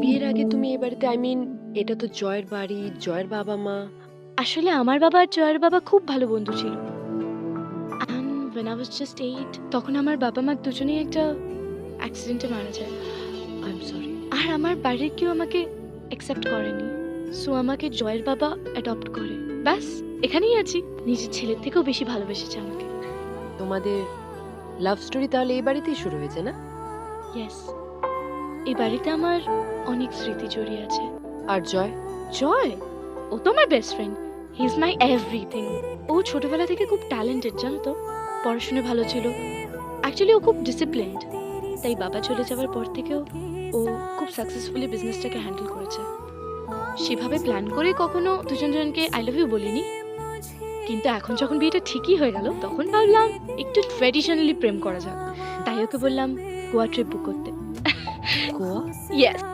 বিয়ের আগে তুমি এই বাড়িতে আই মিন এটা তো জয়ের বাড়ি জয়ের বাবা মা। আসলে আমার বাবা আর জয়ের বাবা খুব ভালো বন্ধু ছিল। তখন আমার বাবা মা দুজনেই একটা অ্যাক্সিডেন্টে মারা যায়। আই এম সরি আর আমার বাড়ির কেউ আমাকে অ্যাকসেপ্ট করেনি। সো আমাকে জয়ের বাবা অ্যাডপ্ট করে। ব্যাস এখানেই আছি। নিজের ছেলের থেকেও বেশি ভালোবেসেছে আমাকে। তোমাদের লাভ স্টোরি তাহলে এই বাড়িতেই শুরু হয়েছে না? ইয়েস এই বাড়িতে আমার অনেক স্মৃতি জড়িয়ে আছে। আর জয়? জয়? ও তো আমার best friend he is my everything ও ছোটবেলা থেকে খুব ট্যালেন্টেড জানো তো? পড়াশুনে ভালো ছিল। অ্যাকচুয়ালি ও খুব ডিসিপ্লিনড তাই বাবা চলে যাওয়ার পর থেকেও ও খুব সাকসেসফুলি বিজনেসটাকে হ্যান্ডেল করেছে। সেভাবে প্ল্যান করে কখনো দুজন জনকে আই লাভ ইউ বলিনি। কিন্তু এখন যখন বিয়েটা ঠিকই হয়ে গেল তখন ভাবলাম একটু ট্র্যাডিশনালি প্রেম করা যাক। তাই ওকে বললাম গোয়া ট্রিপ বুক করতে। গোয়া ইয়েস